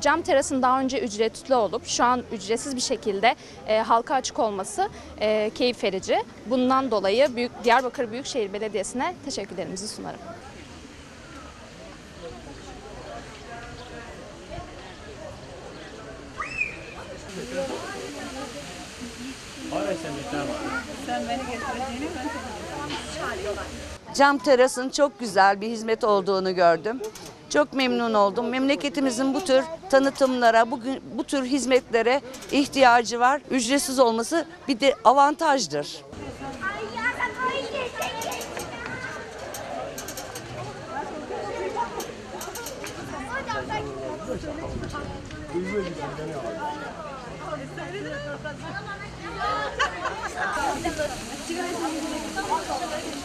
Cam terasın daha önce ücretli olup şu an ücretsiz bir şekilde e, halka açık olması e, keyif verici. Bundan dolayı Büyük Diyarbakır Büyükşehir Belediyesi'ne teşekkürlerimizi sunarım. Cam terasın çok güzel bir hizmet olduğunu gördüm. Çok memnun oldum. Memleketimizin bu tür tanıtımlara, bugün bu tür hizmetlere ihtiyacı var. Ücretsiz olması bir de avantajdır.